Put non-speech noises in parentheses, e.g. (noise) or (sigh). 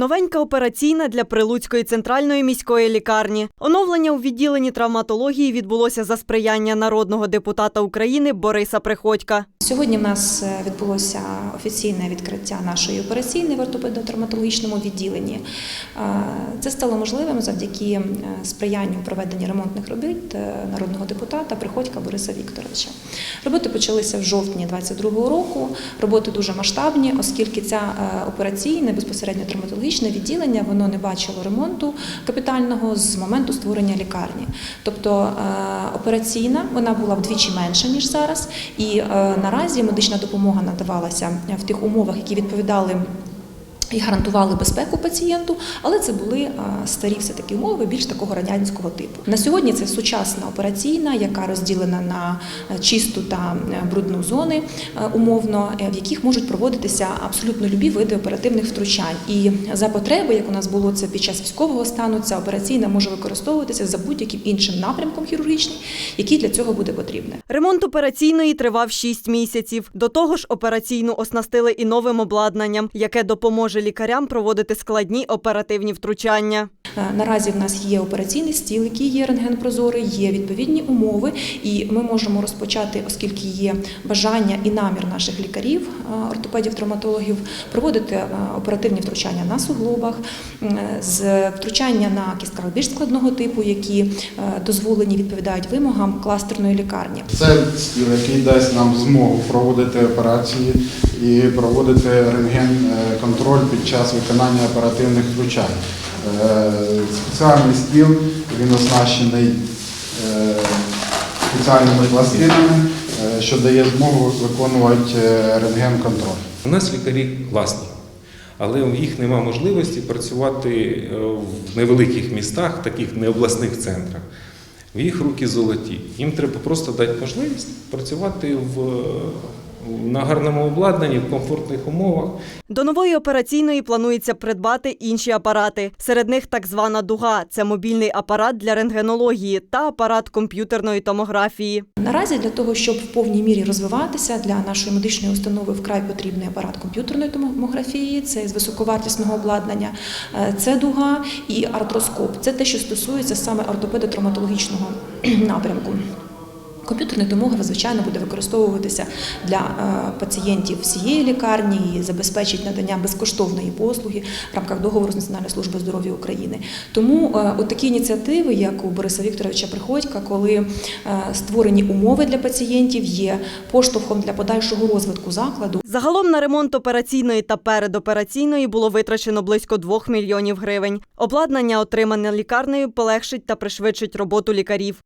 Новенька операційна для Прилуцької центральної міської лікарні. Оновлення у відділенні травматології відбулося за сприяння народного депутата України Бориса Приходька. Сьогодні в нас е, відбулося офіційне відкриття нашої операційної в ортопедо-травматологічному відділенні. Е, Це стало можливим завдяки е, сприянню проведення ремонтних робіт народного депутата Приходька Бориса Вікторовича. Роботи почалися в жовтні 2022 року. Роботи дуже масштабні, оскільки ця операційне безпосередньо травматологічне відділення воно не бачило ремонту капітального з моменту створення лікарні. Тобто е, операційна вона була вдвічі менша ніж зараз, і е, наразі медична допомога надавалася в тих умовах, які відповідали. І гарантували безпеку пацієнту, але це були старі все таки умови, більш такого радянського типу. На сьогодні це сучасна операційна, яка розділена на е, чисту та е, брудну зони е, умовно, в яких можуть проводитися абсолютно любі види оперативних втручань. І за потреби, як у нас було це під час військового стану, ця операційна може використовуватися за будь-яким іншим напрямком хірургічним, який для цього буде потрібний. Ремонт операційної тривав 6 місяців. До того ж, операційну оснастили і новим обладнанням, яке допоможе лікарям проводити складні оперативні втручання. Е, Наразі в нас є операційний стіл, який є рентген-прозорий, є відповідні умови, і ми можемо розпочати, оскільки є бажання і намір наших лікарів, е, ортопедів, травматологів, проводити е, оперативні втручання на суглобах, з втручання на кістках більш складного типу, які е, дозволені відповідають вимогам кластерної лікарні. Це стіл, який дасть нам змогу проводити операції і проводити рентген-контроль під час виконання оперативних втручань. Е, Спеціальний стіл, він оснащений е, спеціальними пластинами, е, що дає змогу виконувати е, рентген-контроль. У нас лікарі класні, але в їх нема можливості працювати е, в невеликих містах, таких необласних центрах. В їх руки золоті. Їм треба просто дати можливість працювати в, на гарному обладнанні, в комфортних умовах. До нової операційної планується придбати інші апарати. Серед них так звана дуга це мобільний апарат для рентгенології та апарат комп'ютерної томографії. Наразі для того, щоб в повній мірі розвиватися для нашої медичної установи вкрай потрібний апарат комп'ютерної томографії, це з високовартісного обладнання, е, це дуга і артроскоп. Це те, що стосується саме ортопедо-травматологічного (clears throat) напрямку. Комп'ютерний томограф, звичайно, буде використовуватися для е, пацієнтів всієї лікарні і забезпечить надання безкоштовної послуги в рамках договору з Національною службою здоров'я України. Тому е, такі ініціативи, як у Бориса Вікторовича Приходька, коли е, створені умови для пацієнтів, є поштовхом для подальшого розвитку закладу. Загалом на ремонт операційної та передопераційної було витрачено близько 2 мільйонів гривень. Обладнання, отримане лікарнею, полегшить та пришвидшить роботу лікарів.